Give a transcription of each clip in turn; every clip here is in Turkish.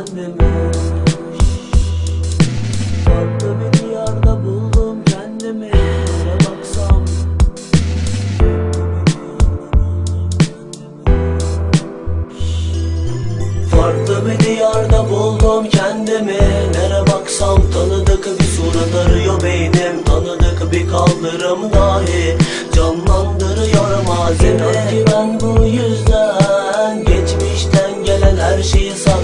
anneme Tatlı bir yarda buldum kendimi Nereye baksam Farklı bir diyarda buldum kendimi. Nere baksam tanıdık bir surat arıyor beynim. Tanıdık bir kaldırım dahi Canlandırıyor malzeme. İnan ki ben bu yüzden Geçmişten gelen her şeyi sağ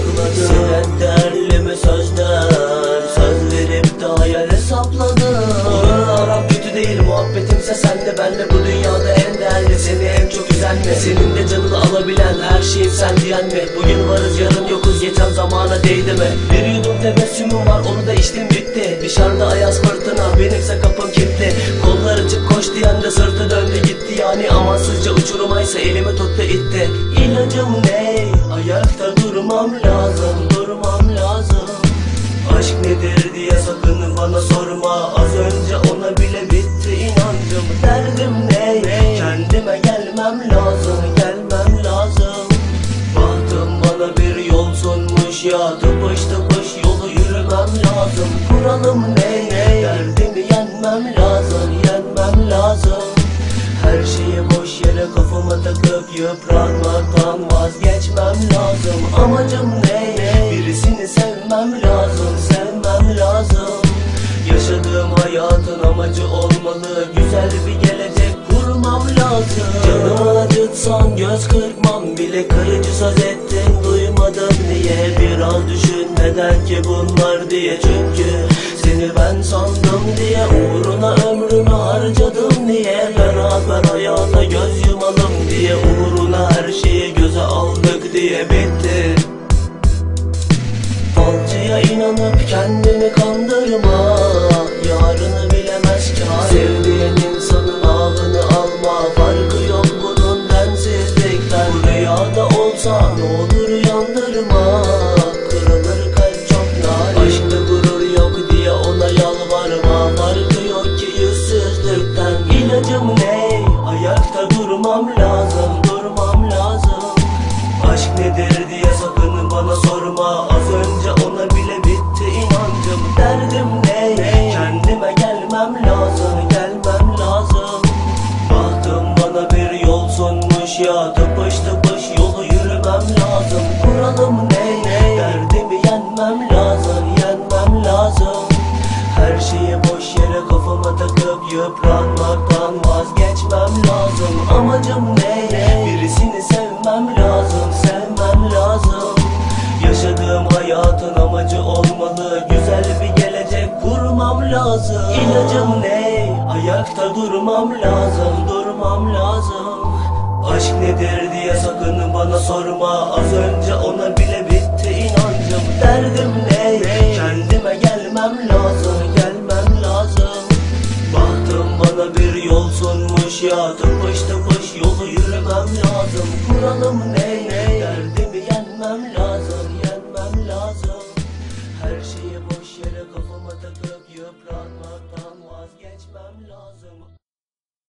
şey sen diyen mi? Bugün varız yarın yokuz. Geçen zamana değdi mi? Bir yudum tebessümüm var onu da içtim bitti. Dışarıda ayaz fırtına benimse kapım kilitli. Kollar açık koş diyen de sırtı döndü gitti. Yani amansızca uçurumaysa elimi tuttu itti. İlacım ne? Ayakta durmam lazım durmam lazım. Aşk nedir diye sakın bana sorma. Az önce ona bile bitti inancım. Derdim ne? Kendime gelmem lazım ya Tıpış tıpış yolu yürümem lazım. Kuralım ne? Derdimi yenmem lazım Yenmem lazım. Her şeyi boş yere kafama takıp yıpratmaktan vazgeçmem lazım. Amacım ne? Birisini sevmem lazım, sevmem lazım. Yaşadığım hayatın amacı olmalı. Güzel bir gelecek kurmam lazım. Canımı acıtsan göz kırpmam bile. Kırıcı söz ettin duymadım diye Biraz düşünmeden ki bunlar diye Çünkü seni ben sandım diye Uğruna ömrümü harcadım diye Beraber hayata göz yumalım diye Uğruna her şeyi göze aldık diye bitti. Falcıya inanıp kendini kandırma uyandırma Kırılır kalp çok narin Aşkta gurur yok diye ona yalvarma Farkı yok ki yüzsüzlükten. İlacım ne? Ayakta durmam lazım Durmam lazım. Aşk nedir diye sakın bana sorma. Az önce ona bile bitti inancım. Derdim ne? Kendime gelmem lazım Gelmem lazım. Bahtım bana bir yol sunmuş ya. Tıpış tıpış yolu yürümem lazım yıpranmaktan vazgeçmem lazım. Amacım ne? Birisini sevmem lazım, sevmem lazım. Yaşadığım hayatın amacı olmalı. Güzel bir gelecek kurmam lazım. İlacım ne? Ayakta durmam lazım, durmam lazım. Aşk nedir diye sakın bana sorma. Az önce ona Tıpış tıpış yolu yürümem lazım. Kuralım ne? Derdimi yenmem lazım Yenmem lazım. Her şeyi boş yere kafama takıp yıpranmaktan vazgeçmem lazım